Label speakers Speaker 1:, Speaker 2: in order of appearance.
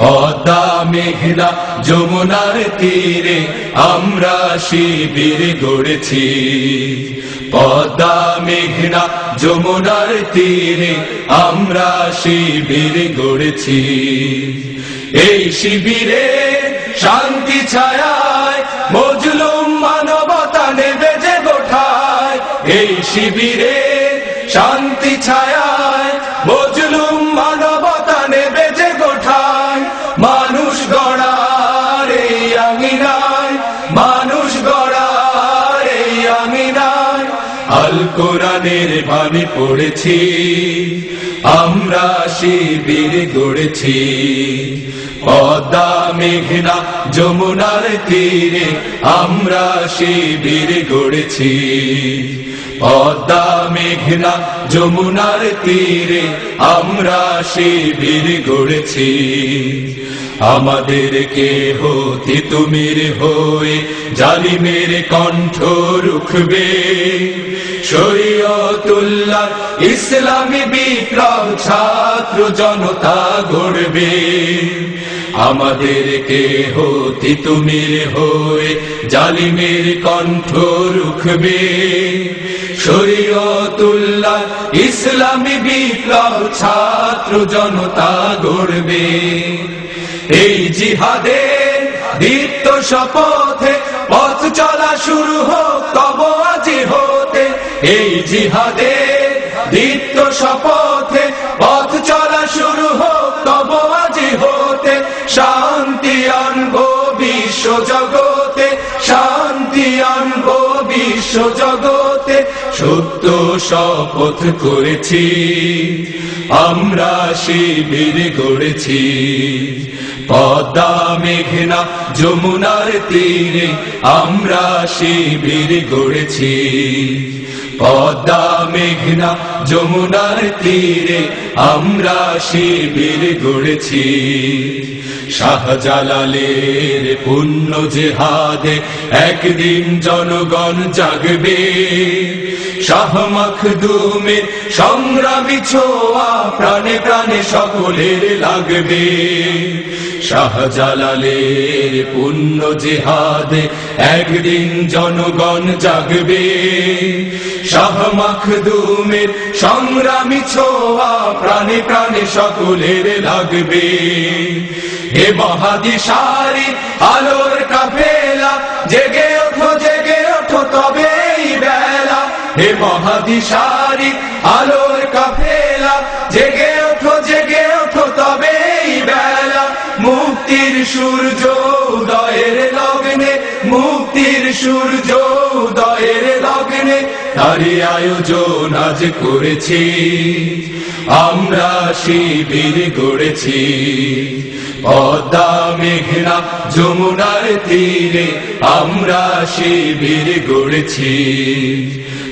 Speaker 1: পদ্মা মেঘনা যমুনার তীরে আমরা শিবির গড়েছি। পদ্মা মেঘনা যমুনার তীরে আমরা শিবির গড়েছি। এই শিবিরে শান্তি ছায়ায় মজলুম মানবতা নেবে যে গোঠায়। এই শিবিরে শান্তি ছায়ায় কোরআনের বাণী পড়েছি, আমরা শিবির গড়েছি। পদ্মা মেঘনা যমুনার তীরে আমরা শিবির গড়েছি। পদ্মা মেঘনা যমুনার তীরে আমরা শিবির গড়েছি। আমাদের কে হতে তুমির হয়ে জালিমের কণ্ঠ রুখবে। শরীয়তুল্লাহ ইসলামী বিপ্লব ছাত্র জনতা গড়বে। আমাদের কে হতে তুমির হয়ে জালিমের কণ্ঠ রুখবে। শরীয়তুল্লাহ ইসলামী বিপ্লব ছাত্র জনতা গড়বে। এই জিহাদের দীপ্ত শপথে পথ চলা শুরু এই জিহাদে দীপ্ত শপথে পথ চলা শুরু হোক, তব আজি হতে শান্তি আনব বিশ্ব জগতে, শান্তি আনব বিশ্ব জগতে। সত্য শপথ করেছি, আমরা শিবির গড়েছি। পদ্মা মেঘনা যমুনার তীরে আমরা শিবির গড়েছি। পদ্মা মেঘনা যমুনার তীরে আমরা শিবির গড়েছি। শাহজালালের পুণ্য জেহাদে একদিন জনগণ জাগবে। শাহ মখদুমের সংগ্রামী ছোয়া প্রাণে প্রাণে সকলের লাগবে। শাহজালালের পুণ্য জেহাদে একদিন জনগণ জাগবে। শাহ মখদুমের সংগ্রামী ছোয়া প্রাণে প্রাণে সকলের লাগবে। হে মহাদিশারি আলোর কাফেলা, জেগে ওঠো জেগে ওঠো তবেই বেলা। হে মহাদিশারি আলোর কাফেলা সূর্য উদয়ের লগ্নে তারি আয়োজন আজ করেছি। আমরা শিবির গড়েছি। পদ্মা, মেঘনা, যমুনার তীরে আমরা শিবির গড়েছি।